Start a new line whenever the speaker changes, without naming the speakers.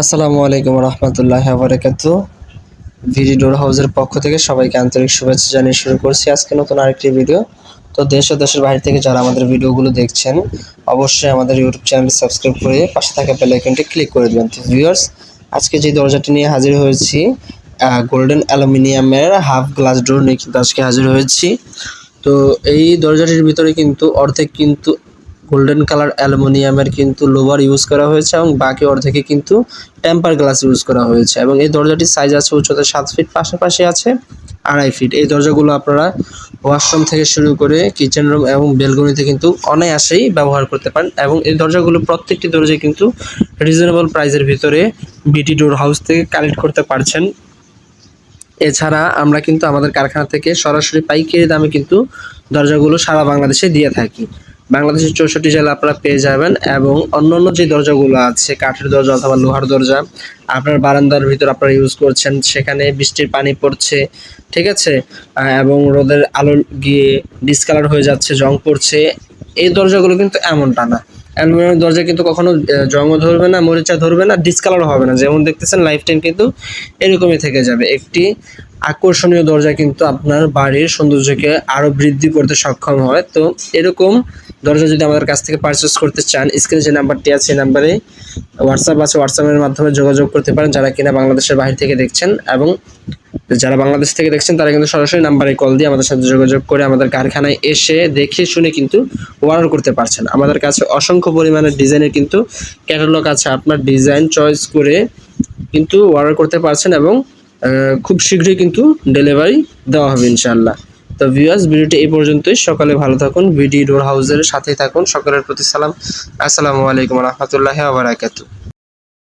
আসসালামু আলাইকুম রহমতুল্লাহ বারাকাত ভিডি ডোর হাউসের পক্ষ থেকে সবাইকে আন্তরিক শুভেচ্ছা জানিয়ে শুরু করছি আজকে নতুন আরেকটি ভিডিও। তো দেশ ও দেশের বাইরে থেকে যারা আমাদের ভিডিওগুলো দেখছেন, অবশ্যই আমাদের ইউটিউব চ্যানেল সাবস্ক্রাইব করে পাশে থাকা বেল আইকনটি ক্লিক করে দেবেন। তো ভিউয়ার্স, আজকে যে দরজাটি নিয়ে হাজির হয়েছি গোল্ডেন অ্যালুমিনিয়ামের হাফ গ্লাস ডোর নিয়ে কিন্তু আজকে হাজির হয়েছি। তো এই দরজাটির ভিতরে কিন্তু অর্ধেক কিন্তু গোল্ডেন কালার অ্যালুমিনিয়ামের কিন্তু লোভার ইউজ করা হয়েছে এবং বাকি অর্ধেকে কিন্তু টেম্পার গ্লাস ইউজ করা হয়েছে এবং এই দরজাটির সাইজ আছে উচ্চতা সাত ফিট পাশাপাশি আছে আড়াই ফিট এই দরজাগুলো আপনারা ওয়াশরুম থেকে শুরু করে কিচেন রুম এবং বেলকনিতে কিন্তু অনায়াসেই ব্যবহার করতে পারেন এবং এই দরজাগুলো প্রত্যেকটি দরজায় কিন্তু রিজনেবল প্রাইসের ভিতরে বিটি ডোর হাউস থেকে কালেক্ট করতে পারছেন। এছাড়া আমরা কিন্তু আমাদের কারখানা থেকে সরাসরি পাইকারি দামে কিন্তু দরজাগুলো সারা বাংলাদেশে দিয়ে থাকি। বাংলাদেশের চৌষট্টি জেলা আপনারা পেয়ে যাবেন এবং অন্যান্য যে দরজাগুলো আছে, কাঠের দরজা অথবা লোহার দরজা, আপনার বারান্দার ভিতর আপনারা ইউজ করছেন, সেখানে বৃষ্টির পানি পড়ছে, ঠিক আছে? এবং রোদের আলো গিয়ে ডিসকালার হয়ে যাচ্ছে, জং পড়ছে, এই দরজাগুলো কিন্তু এমনটা না। অ্যালুমিনিয়াম দরজা কিন্তু কখনো জংও ধরবে না, মরিচা ধরবে না ডিসকালারও হবে না। যেমন দেখতেছেন লাইফ টাইম কিন্তু এরকমই থেকে যাবে। একটি আকর্ষণীয় দরজা কিন্তু আপনার বাড়ির সৌন্দর্যকে আরও বৃদ্ধি করতে সক্ষম হয়। তো এরকম দরজা যদি আমাদের কাছ থেকে পারচেস করতে চান স্ক্রিনে যে নাম্বারটি আছে সেই নাম্বারে হোয়াটসঅ্যাপ আছে হোয়াটসঅ্যাপের মাধ্যমে যোগাযোগ করতে পারেন যারা কিনা বাংলাদেশের বাইরে থেকে দেখছেন এবং যারা বাংলাদেশ থেকে দেখছেন, তারা কিন্তু সরাসরি নাম্বারে কল দিয়ে আমাদের সাথে যোগাযোগ করে আমাদের কারখানায় এসে দেখে শুনে কিন্তু অর্ডার করতে পারছেন। আমাদের কাছে অসংখ্য পরিমাণের ডিজাইনের কিন্তু ক্যাটালগ আছে। আপনার ডিজাইন চয়েস করে কিন্তু অর্ডার করতে পারছেন এবং খুব শীঘ্রই কিন্তু ডেলিভারি দেওয়া হবে ইনশাআল্লাহ। তো ভিউয়ার্স ভিডিওটি এই পর্যন্তই। সকালে ভালো থাকুন। ভিডি ডোর হাউসের সাথেই থাকুন। সকলের প্রতি সালাম। আসসালামু আলাইকুম রহমতুল্লাহ আবরাকাতু